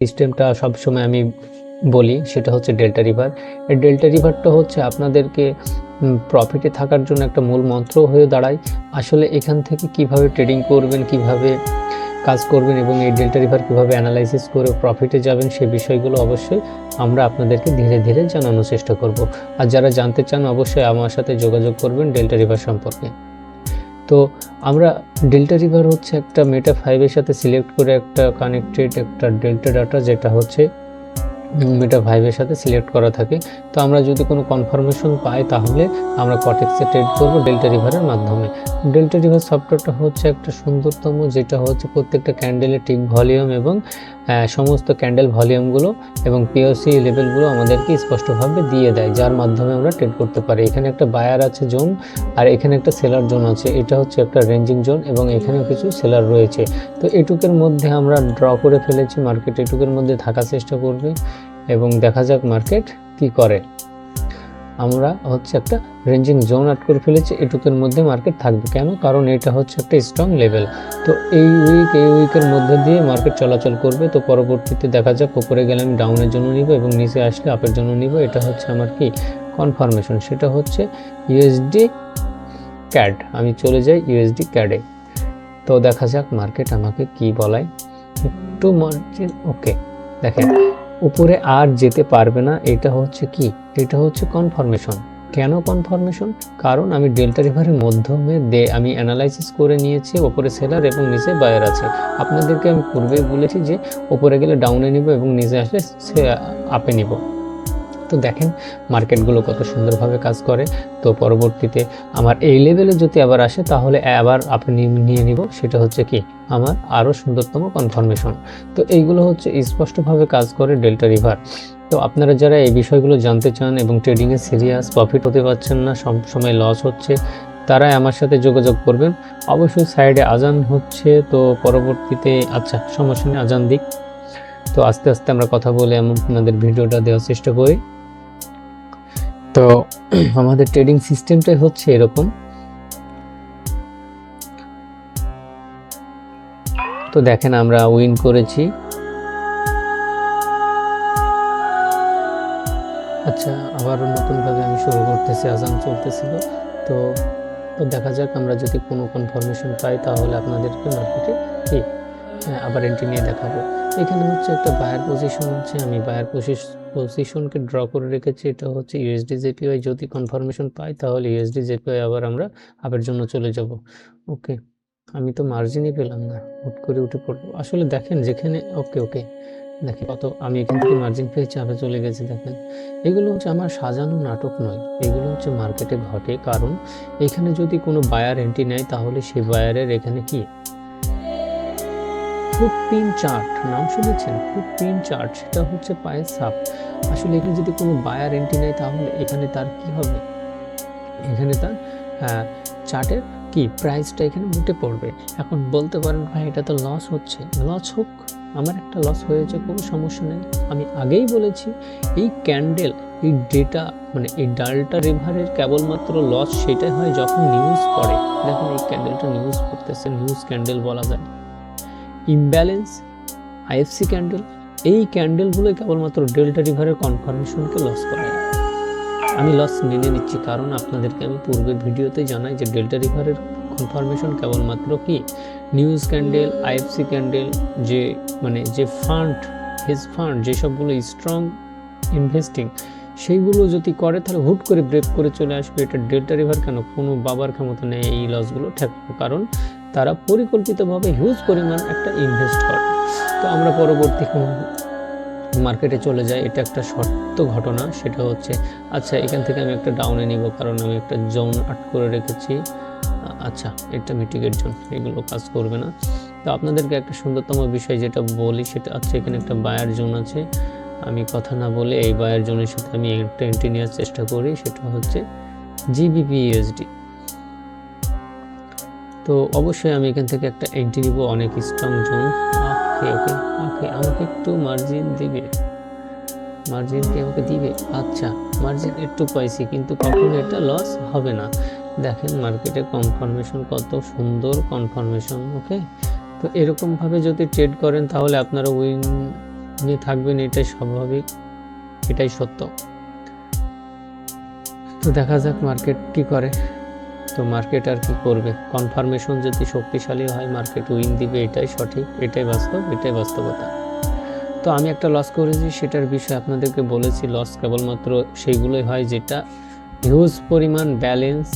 সিস্টেমটা সবসময় আমি বলি, সেটা হচ্ছে ডেল্টা রিভার এই ডেল্টা রিভারটা হচ্ছে আপনাদেরকে প্রফিটে থাকার জন্য একটা মূল মন্ত্র হয়ে দাঁড়ায়। আসলে এখান থেকে কীভাবে ট্রেডিং করবেন, কীভাবে কাজ করবেন এবং এই ডেল্টা রিভার কীভাবে অ্যানালাইসিস করে প্রফিটে যাবেন সেই বিষয়গুলো অবশ্যই আমরা আপনাদেরকে ধীরে ধীরে জানানোর চেষ্টা করব। আর যারা জানতে চান, অবশ্যই আমার সাথে যোগাযোগ করবেন ডেল্টা রিভার সম্পর্কে। তো আমরা ডেল্টা রিভার হচ্ছে একটা মেটা ফাইভের সাথে সিলেক্ট করে একটা কানেক্টেড একটা ডেল্টা ডাটা যেটা হচ্ছে মেটা ফাইভের সাথে সিলেক্ট করা থাকে। তো আমরা যদি কোনো কনফার্মেশন পাই তাহলে আমরা কটেক্সে ট্রেড করব ডেল্টা রিভারের মাধ্যমে। ডেল্টা রিভার সফটওয়্যারটা হচ্ছে একটা সুন্দরতম, যেটা হচ্ছে প্রত্যেকটা ক্যান্ডেলের টিক ভলিউম এবং সমস্ত ক্যান্ডেল ভলিউমগুলো এবং পিওসি লেভেলগুলো আমাদেরকে স্পষ্টভাবে দিয়ে দেয়, যার মাধ্যমে আমরা ট্রেড করতে পারি। এখানে একটা বায়ার আছে জোন আর এখানে একটা সেলার জোন আছে। এটা হচ্ছে একটা রেঞ্জিং জোন এবং এখানেও কিছু সেলার রয়েছে। তো এটুকের মধ্যে আমরা ড্র করে ফেলেছি মার্কেট এটুকের মধ্যে থাকার চেষ্টা করবে এবং দেখা যাক মার্কেট কি করে। আমরা হচ্ছে একটা রেঞ্জিং জোন আট করে ফেলেছি, এটুকের মধ্যে মার্কেট থাকবে। কেন? কারণ এটা হচ্ছে একটা স্ট্রং লেভেল তো এই উইক এই উইকের মধ্যে দিয়ে মার্কেট চলাচল করবে। তো পরবর্তীতে দেখা যাক উপরে গেলে আমি ডাউনের জন্য নিব এবং নিচে আসলে আপের জন্য নিব। এটা হচ্ছে আমার কি? কনফার্মেশন সেটা হচ্ছে ইউএসডি ক্যাড আমি চলে যাই ইউএসডি ক্যাডে তো দেখা যাক মার্কেট আমাকে কি বলায়। একটু মার্জিন ওকে দেখেন। উপরে আর যেতে পারবে না, এটা হচ্ছে কি? এটা হচ্ছে কনফার্মেশন কেন কনফার্মেশন কারণ আমি ডেল্টা রিভারের মাধ্যমে দে আমি অ্যানালাইসিস করে নিয়েছি, ওপরে সেলার এবং নিচে বায়ার আছে। আপনাদেরকে আমি পূর্বেই বলেছি যে, ওপরে গেলে ডাউনে নিব এবং নিচে আসলে সে আপে নিব। তো দেখেন মার্কেটগুলো কত সুন্দরভাবে কাজ করে। তো পরবর্তীতে আমার এই লেভেলে যদি আবার আসে, তাহলে আবার আপনি নিয়ে নিব, সেটা হচ্ছে কি? আমার আরও সুন্দরতম কনফার্মেশন তো এইগুলো হচ্ছে স্পষ্টভাবে কাজ করে ডেল্টা রিভার। তো আপনারা যারা এই বিষয়গুলো জানতে চান এবং ট্রেডিংয়ে সিরিয়াস প্রফিট হতে পারছেন না সব সময় লস হচ্ছে, তারাই আমার সাথে যোগাযোগ করবেন। অবশ্যই সাইডে আজান হচ্ছে, তো পরবর্তীতে আচ্ছা সমস্যা নেই আজান দিক তো আস্তে আস্তে আমরা কথা বলে এমন আপনাদের ভিডিওটা দেওয়ার চেষ্টা করি। তো আমাদের ট্রেডিং সিস্টেমটাই হচ্ছে এরকম। তো দেখেন আমরা উইন করেছি। আচ্ছা আবারও নতুনভাবে আমি শুরু করতেছি, আজান চলতেছিল। তো তো দেখা যাক, আমরা যদি কোনো কনফার্মেশন পাই, তাহলে আপনাদেরকে মার্কেটে কি আবার এন্ট্রি নিয়ে দেখাবো। এখানে হচ্ছে একটা বায়ার পজিশন আছে আমি বায়ার পজিশনকে ড্র করে রেখেছি। এটা হচ্ছে ইউএসডি জেপিওয়াই যদি কনফার্মেশন পাই, তাহলে ইউএসডি জেপিওয়াই আবার আমরা আপের জন্য চলে যাব। ওকে আমি তো মার্জিনই পেলাম না, হুট করে উঠে পড়ব আসলে দেখেন যেখানে ওকে ওকে দেখেন কত, আমি এখান থেকে মার্জিন পেয়েছি আপে চলে গেছি, দেখেন। এগুলো হচ্ছে আমার সাজানো নাটক নয়, এগুলো হচ্ছে মার্কেটে ঘটে। কারণ এখানে যদি কোনো বায়ার এন্ট্রি নেয়, তাহলে সেই বায়ারের এখানে কি? ফুট পিন চার্ট নাম শুনেছেন? ফুট পিন চার্ট সেটা হচ্ছে পায়ের সাপ আসলে এখানে যদি কোনো বায়ার এন্ট্রি নেয়, তাহলে এখানে তার কি হবে? এখানে তার চার্টের কি প্রাইসটা এখানে উঠে পড়বে? এখন বলতে পারেন ভাই, এটা তো লস হচ্ছে। লস হোক, আমার একটা লস হয়েছে, কোনো সমস্যা নেই। আমি আগেই বলেছি, এই ক্যান্ডেল এই ডেটা মানে এই ডালটা রিভারের কেবলমাত্র লস সেটাই হয় যখন নিউজ পড়ে। দেখুন এই ক্যান্ডেলটা নিউজ পড়তেছে নিউজ ক্যান্ডেল বলা যায়। ইমব্যালেন্স আইএফসি ক্যান্ডেল এই ক্যান্ডেলগুলো কেবলমাত্র ডেল্টা রিভারের কনফার্মেশনকে লস করায় আমি লস মেনে নিচ্ছি। কারণ আপনাদেরকে আমি পূর্বের ভিডিওতে জানাই যে ডেল্টা রিভারের কনফার্মেশন কেবলমাত্র কি? নিউজ ক্যান্ডেল আইএফসি ক্যান্ডেল যে মানে যে ফান্ড হেজ ফান্ড যেসবগুলো স্ট্রং ইনভেস্টিং সেইগুলো যদি করে, তাহলে হুট করে ব্রেক করে চলে আসবে। এটা ডেল্টা রিভার কেন? কোনো বাবার ক্ষমতা নেই এই লসগুলো ঠেকানো কারণ তারা পরিকল্পিতভাবে হিউজ পরিমাণ একটা ইনভেস্ট করে। তো আমরা পরবর্তী মার্কেটে চলে যায়, এটা একটা সত্য ঘটনা, সেটা হচ্ছে আচ্ছা এখান থেকে আমি একটা ডাউনে নিব, কারণ আমি একটা জোন আট করে রেখেছি। আচ্ছা এটা মিটিগেট জোন এগুলো কাজ করবে না। তো আপনাদেরকে একটা সুন্দরতম বিষয় যেটা বলি, সেটা আচ্ছা এখানে একটা বায়ার জোন আছে। আমি কথা না বলে এই বায়ার জোনের সাথে আমি একটা এন্ট্রি নেওয়ার চেষ্টা করি, সেটা হচ্ছে জিবিপি ইউএসডি তো অবশ্যই আমি এখান থেকে একটা এন্ট্রি নিব, অনেক স্ট্রং জোন ওকে ওকে ওকে, আমাকে একটু মার্জিন দিবে। মার্জিন কি আমাকে দিবে? আচ্ছা মার্জিন একটু পাইছি, কিন্তু কখনো এটা লস হবে না। দেখেন মার্কেটে কনফার্মেশন কত সুন্দর কনফার্মেশন ওকে? তো এরকমভাবে যদি ট্রেড করেন, তাহলে আপনারা উইন থাকবেন, এটাই স্বাভাবিক, এটাই সত্য। তো দেখা যাক মার্কেট কি করে। তো মার্কেট আর কি করবে? কনফার্মেশন যদি শক্তিশালী হয় মার্কেট উইন দিবে, এটাই সঠিক, এটাই বাস্তব, এটাই বাস্তবতা। তো আমি একটা লস করেছি, সেটার বিষয়ে আপনাদেরকে বলেছি লস কেবলমাত্র সেইগুলোই হয় যেটা হিউজ পরিমাণ ব্যালেন্স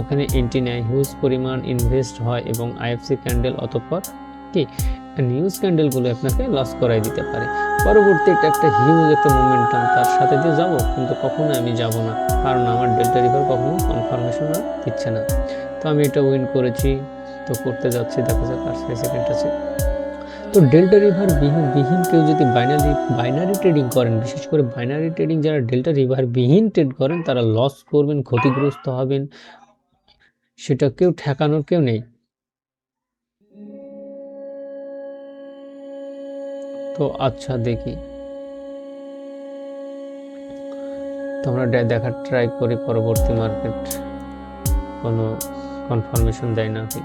ওখানে এন্ট্রি নেয়। হিউজ পরিমাণ ইনভেস্ট হয় এবং আইএফসি ক্যান্ডেল অতঃপর কি নিউজ ক্যান্ডেলগুলো আপনাকে লস করাই দিতে পারে। পরবর্তী এটা একটা হিউজ একটা মোমেন্টাম তার সাথে দিয়ে যাব, কিন্তু কখনো আমি যাব না। কারণ আমার ডেল্টা রিভার কখনো কনফার্মেশন দিচ্ছে না। তো আমি এটা উইন করেছি, তো করতে যাচ্ছি, দেখা যাক আর সেকেন্ড আছে। তো ডেল্টা রিভার বিহীন বিহীন কেউ যদি বাইনারি বাইনারি ট্রেডিং করেন, বিশেষ করে বাইনারি ট্রেডিং যারা ডেল্টা রিভার বিহীন ট্রেড করেন, তারা লস করবেন, ক্ষতিগ্রস্ত হবেন। সেটা কেউ ঠেকানোর কেউ নেই। তো আচ্ছা দেখি। তো আমরা দেখার ট্রাই করি, পরবর্তী মার্কেট কোনো কনফার্মেশন দেয় না কি?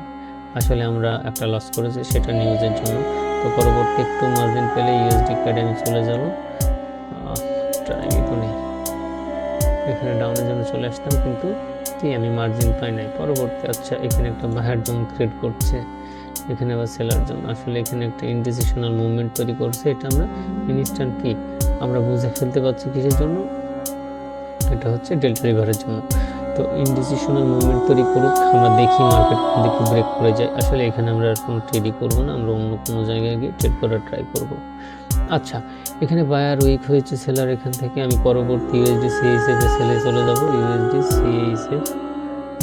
আসলে আমরা একটা লস করেছি, সেটা নিউজের জন্য। তো পরবর্তী একটু মার্জিন পেলে ইউএসডি কার্ডে আমি চলে যাব। ট্রাই নেই এখানে ডাউনের জন্য চলে আসতাম, কিন্তু কি আমি মার্জিন পাই নাই। পরবর্তী আচ্ছা এখানে একটা বাহার জোন ক্রিয়েট করছে। এখানে আবার সেলার জন্য আসলে এখানে একটা ইনডিসিশনাল মুভমেন্ট তৈরি করছে, এটা আমরা ইনস্ট্যান্ট কি? আমরা বুঝে ফেলতে পারছি কিসের জন্য? এটা হচ্ছে ডেল্টা রিভারের জন্য। তো ইনডিসিশনাল মুভমেন্ট তৈরি করুক, আমরা দেখি মার্কেট দিকে ব্রেক করে যায়। আসলে এখানে আমরা আর কোনো ট্রেডই করব না, আমরা অন্য কোনো জায়গায় গিয়ে ট্রেড করার ট্রাই করব। আচ্ছা এখানে বায়ার উইক হয়েছে সেলার এখান থেকে আমি পরবর্তী ইউএসডি সিএইচএফে সেলে চলে যাব। ইউএসডি সিএইচএফ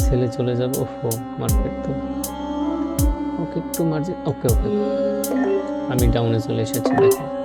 সেলে চলে যাব। ওহো মার্কেট তো ওকে একটু মার্জিন ওকে ওকে। আমি ডাউনে চলে এসেছি দেখো।